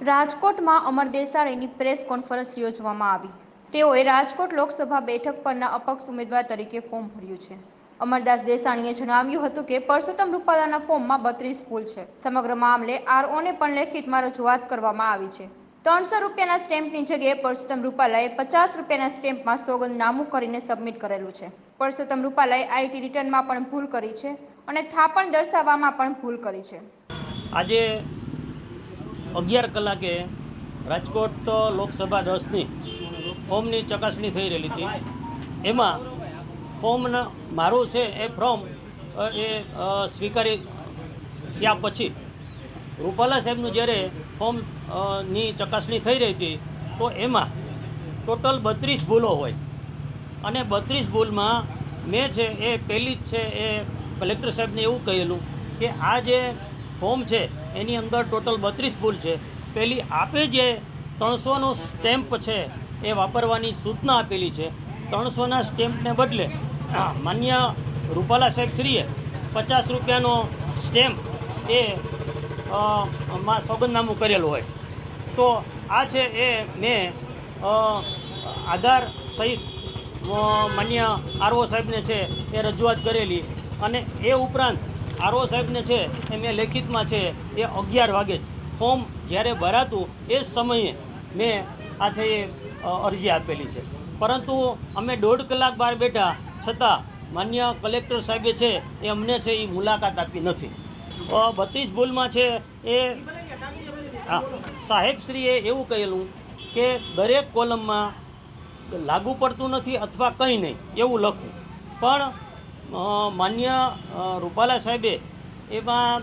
રાજકોટમાં અમર દેસાઈની press conference યોજવામાં આવી. તેઓએ રાજકોટ લોકસભા બેઠક પરના અપક્ષ ઉમેદવાર તરીકે ફોર્મ ભર્યું છે. અમરદાસ દેસાણીએ જણાવ્યું હતું કે પરસોત્તમ રૂપાલાના ફોર્મમાં બત્રીસ ભૂલ છે. સમગ્ર મામલે આરઓને પણ લેખિતમાં રજૂઆત કરવામાં આવી છે. ત્રણસો રૂપિયાના સ્ટેમ્પની જગ્યાએ પરસોત્તમ રૂપાલાએ પચાસ રૂપિયાના સ્ટેમ્પમાં સોગંદનામું કરીને સબમિટ કરેલું છે. પરસોત્તમ રૂપાલાએ આઈટી રિટર્નમાં પણ ભૂલ કરી છે અને થાપણ દર્શાવવામાં પણ ભૂલ કરી છે. આજે અગિયાર કલાકે રાજકોટ લોકસભા દસની ફોર્મની ચકાસણી થઈ રહેલી હતી. એમાં ફોર્મના મારું છે એ ફોર્મ એ સ્વીકારી ત્યાં પછી રૂપાલા સાહેબનું જ્યારે ફોર્મની ચકાસણી થઈ રહી હતી, તો એમાં ટોટલ બત્રીસ ભૂલો હોય. અને બત્રીસ ભૂલમાં મેં છે એ પહેલી જ છે એ કલેક્ટર સાહેબને એવું કહેલું કે આ જે ફોર્મ છે એની અંદર ટોટલ બત્રીસ ભૂલ છે. પહેલી આપે જે ત્રણસોનો સ્ટેમ્પ છે, એ વાપરવાની સૂચના આપેલી છે. ત્રણસોના સ્ટેમ્પને બદલે માન્ય રૂપાલા સાહેબ શ્રીએ પચાસ રૂપિયાનો સ્ટેમ્પ એ માં સોગંદનામું કરેલું હોય. તો આ છે એ મેં આધાર સહિત માન્ય આરઓ સાહેબને છે એ રજૂઆત કરેલી. અને એ ઉપરાંત આરઓ સાહેબને છે, એ મેં લેખિતમાં છે, એ અગિયાર વાગે ફોર્મ જ્યારે ભરાતું એ સમયે મેં આ છે એ અરજી આપેલી છે. પરંતુ અમે દોઢ કલાક બહાર બેઠા, છતાં માન્ય કલેક્ટર સાહેબે છે, એ અમને છે, એ મુલાકાત આપી નથી. બત્રીસ ભૂલમાં છે, એ, હા, સાહેબશ્રીએ એવું કહેલું કે દરેક કોલમમાં લાગુ પડતું નથી અથવા કંઈ નહીં, એવું લખવું પણ માન્ય રૂપાલા સાહેબે એમાં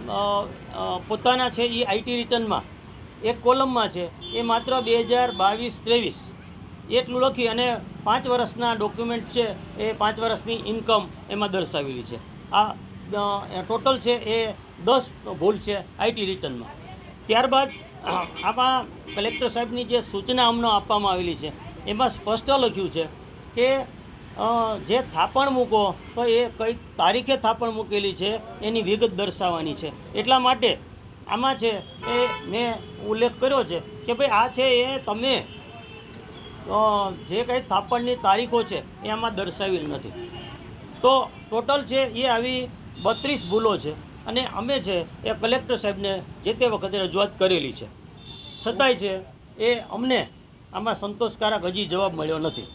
પોતાના છે એ આઈટી રિટર્નમાં. એક કોલમમાં છે. એ માત્ર બે હજાર બાવીસ ત્રેવીસ. એટલું લખી અને પાંચ વર્ષના ડોક્યુમેન્ટ છે એ પાંચ વર્ષની ઇન્કમ એમાં દર્શાવેલી છે. આ ટોટલ છે એ દસ ભૂલ છે આઈટી રિટર્નમાં. ત્યારબાદ, આમાં કલેક્ટર સાહેબની જે સૂચના અમને આપવામાં આવેલી છે, એમાં સ્પષ્ટ લખ્યું છે કે જે થાપણ મૂકો, તો એ કઈ તારીખે થાપણ મૂકેલી છે, એની વિગત દર્શાવવાની છે. એટલા માટે આમાં છે એ મેં ઉલ્લેખ કર્યો છે કે ભાઈ આ છે એ તમે જે કંઈ થાપણની તારીખો છે, એ આમાં દર્શાવેલ નથી. તો ટોટલ છે એ આવી બત્રીસ ભૂલો છે અને અમે છે એ કલેક્ટર સાહેબને જે તે વખતે રજૂઆત કરેલી છે. છતાંય છે એ અમને આમાં સંતોષકારક હજી જવાબ મળ્યો નથી.